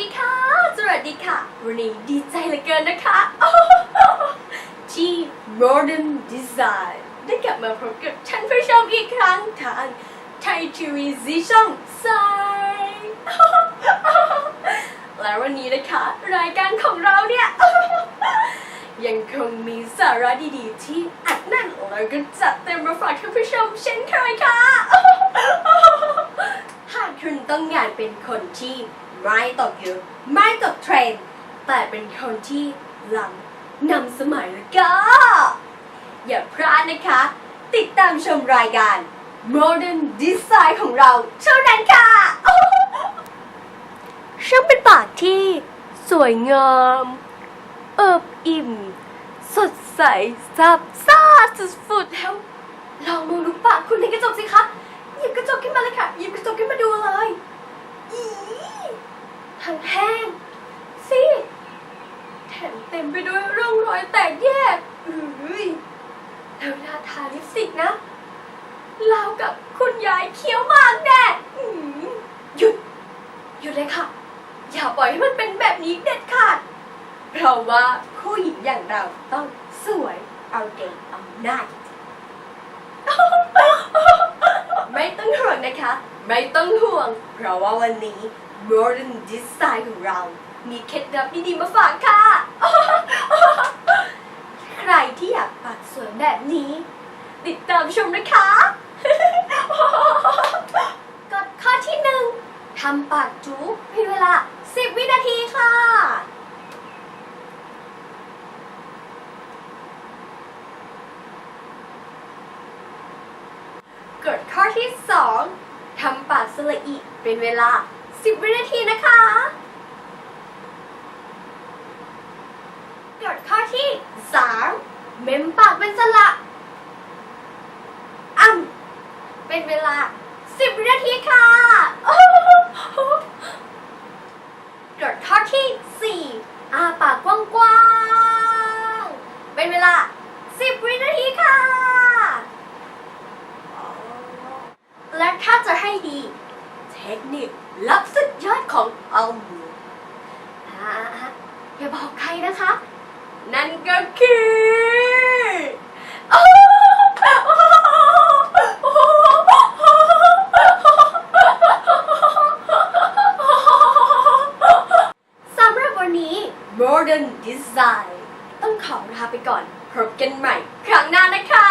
ดีค่ะ สวัสดีค่ะ วันนี้ดีใจเหลือเกินนะคะ ที่ Modern Design ได้กลับมาพบกับท่านผู้ชมอีกครั้งทางไทยทีวีซีช่องสายและวันนี้นะคะ รายการของเราเนี่ย ยังคงมีสาระดีๆ ที่อัดแน่นแล้วก็จัดเต็มมาฝากท่านผู้ชมเช่นเคยค่ะ หากคุณต้องงานเป็นคนที่ ไม่ตกยุคไม่ตกเทรนด์แต่เป็นคนที่ลังนำสมัยแล้วก็ อย่าพลาดนะคะ ติดตามชมรายการ Modern Design ของเราเท่านั้นค่ะช่างเป็นปากที่สวยงามเอิบอิ่ม สดใสซับซ่าสุดๆแล้วลองมองดูปากคุณในกระจกสิคะ หยิบกระจกขึ้นมาเลยค่ะ หยิบกระจกขึ้นมาดูเลย อี ทั้งแห้งซีดแถมเต็มไปด้วยร่องรอยแตกแยกอุ้ยแล้วเวลาทาลิปสติกนะราวกับคุณยายเคี้ยวมากแน่อื้อหือหยุด หยุดเลยค่ะ อย่าปล่อยให้มันเป็นแบบนี้เด็ดขาด เพราะว่าผู้หญิงอย่างเราต้องสวยเอาเก่งเอาหน้า ไม่ต้องห่วงนะคะ ไม่ต้องห่วง เพราะว่าวันนี้ Modern Design ของเรา มีเคล็ดลับดีๆมาฝากค่ะ ใครที่อยากปากสวยแบบนี้ ติดตามชมนะคะกฎข้อที่หนึ่งทำปากจู๊เป็นเวลา 10 วินาทีค่ะกฎข้อที่ 2 ทำปากสละอิเป็นเวลา 10 วินาทีนะคะกฎข้อที่ 3 เม้มปากเป็นสระอ่ำเป็นเวลา 10 วินาทีค่ะกฎข้อที่ 4 อาปากกว้างๆ เป็นเวลา 10 วินาทีค่ะ และถ้าจะให้ดี เทคนิคลับสุดยอดของเอามืออ่าอย่าบอกใครนะคะ นั่นก็คือสำหรับวันนี้ Modern Design ต้องขอลาไปก่อนพบกันใหม่ ครั้งหน้านะคะ